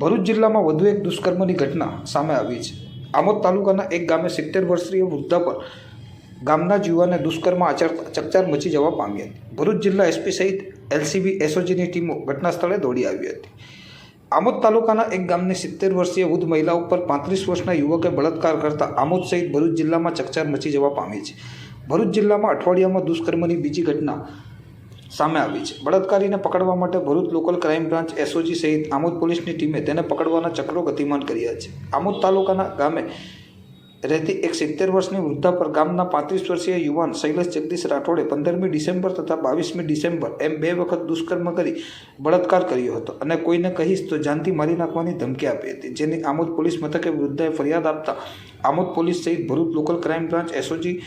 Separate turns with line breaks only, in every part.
ભરૂચ જિલ્લામાં વધુ એક દુષ્કર્મની ઘટના સામે આવી છે. આમોદ તાલુકાના એક ગામે સિત્તેર વર્ષીય વૃદ્ધા પર ગામના યુવાને દુષ્કર્મ આચરતા ચકચાર મચી જવા પામી હતી. ભરૂચ જિલ્લા એસપી સહિત એલસીબી, એસઓજીની ટીમો ઘટના સ્થળે દોડી આવી હતી. આમોદ તાલુકાના એક ગામની સિત્તેર વર્ષીય વૃદ્ધ મહિલા ઉપર પાંત્રીસ વર્ષના યુવકે બળાત્કાર કરતા આમોદ સહિત ભરૂચ જિલ્લામાં ચકચાર મચી જવા પામી છે. ભરૂચ જિલ્લામાં અઠવાડિયામાં દુષ્કર્મની બીજી ઘટના સામે આવી છે. બળાત્કારીને પકડવા માટે Bharuch local crime branch SOG સહિત આમોદ પોલીસની ટીમે તેને પકડવાના ચક્રો ગતિમાન કર્યા છે. આમોદ તાલુકાના ગામે રહેતી એક સિત્તેર વર્ષની વૃદ્ધા પર ગામના પાંત્રીસ વર્ષીય યુવાન શૈલેષ જગદીશ રાઠોડે પંદરમી ડિસેમ્બર તથા બાવીસમી ડિસેમ્બર એમ બે વખત દુષ્કર્મ કરી બળાત્કાર કર્યો હતો અને કોઈને કહીશ તો જાનથી મારી નાખવાની ધમકી આપી હતી. જેની આમોદ પોલીસ મથકે વૃદ્ધાએ ફરિયાદ આપતા આમોદ પોલીસ સહિત Bharuch local crime branch SOG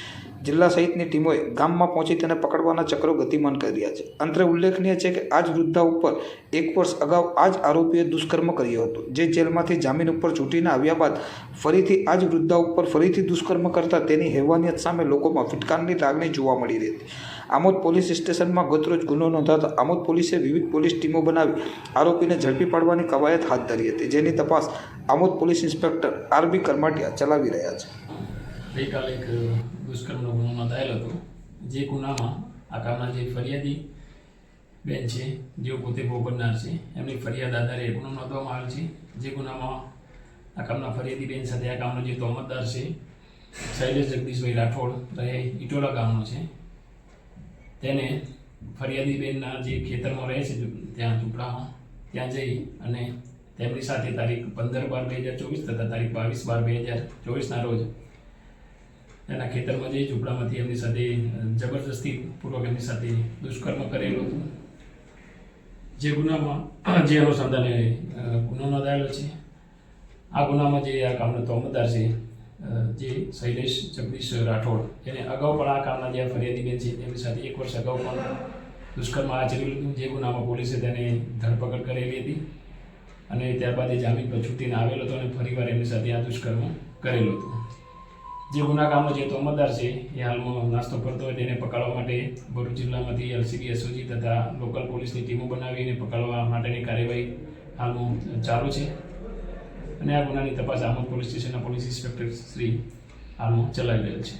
જિલ્લા સહિતની ટીમોએ ગામમાં પહોંચી તેને પકડવાના ચક્રો ગતિમાન કર્યા છે. અંતરે ઉલ્લેખનીય છે કે આ જ વૃદ્ધા ઉપર એક વર્ષ અગાઉ આ જ આરોપીએ દુષ્કર્મ કર્યો હતો. જે જેલમાંથી જામીન ઉપર છૂટીને આવ્યા બાદ ફરીથી આ જ વૃદ્ધા ઉપર ફરીથી દુષ્કર્મ કરતા તેની હેવાનિયત સામે લોકોમાં ફિટકારની લાગણી જોવા મળી રહી હતી. આમોદ પોલીસ સ્ટેશનમાં ગતરોજ ગુનો નોંધાતા આમોદ પોલીસે વિવિધ પોલીસ ટીમો બનાવી આરોપીને ઝડપી પાડવાની કવાયત હાથ ધરી હતી. જેની તપાસ Amod police inspector RB Karmatiya ચલાવી રહ્યા છે.
ગઈકાલે એક દુષ્કર્મનો ગુનો નોંધાયેલો હતો. જે ગુનામાં આ કામના જે ફરિયાદી બેન છે, જેઓ પોતે ભોગ બનનાર છે, એમની ફરિયાદ આધારે ગુનો નોંધવામાં આવેલ છે. જે ગુનામાં આ કામના ફરિયાદી બેન સાથે આ કામનો જે તોમતદાર છે, શૈલેષ જગદીશભાઈ રાઠોડ રહે ઇટોલા ગામનો છે. તેને ફરિયાદી બેનના જે ખેતરમાં રહે છે, ત્યાં ઝૂંપડામાં, ત્યાં જઈ અને તેમની સાથે તારીખ પંદર બાર બે હજાર ચોવીસ તથા તારીખ બાવીસ બાર બે હજાર ચોવીસના રોજ એના ખેતરમાં જઈ ઝૂંપડામાંથી એમની સાથે જબરજસ્તી પૂર્વક એમની સાથે દુષ્કર્મ કરેલું હતું. જે ગુનામાં, જે અનુસંધાને ગુનો નોંધાયેલો છે. આ ગુનામાં જે આ કામનો તોમદાર છે જે શૈલેષ જગદીશ રાઠોડ, એને અગાઉ પણ આ કામના જે ફરિયાદીબેન છે તેમની સાથે એક વર્ષ અગાઉ પણ દુષ્કર્મ આચરેલું હતું. જે ગુનામાં પોલીસે તેને ધરપકડ કરેલી હતી અને ત્યારબાદ એ જામીન પર છૂટીને આવેલો હતો અને ફરીવાર એમની સાથે આ દુષ્કર્મ કરેલું હતું. જે ગુના કામનો જે તોમતદાર છે, એ હાલમાં નાસ્તો કરતો હોય તેને પકડવા માટે ભરૂચ જિલ્લામાંથી એલસીબી એસઓજી તથા લોકલ પોલીસની ટીમો બનાવીને પકડવા માટેની કાર્યવાહી હાલમાં ચાલુ છે. અને આ ગુનાની તપાસ આમોદ પોલીસ સ્ટેશનના પોલીસ ઇન્સ્પેક્ટર શ્રી હાલમાં ચલાવી રહેલ છે.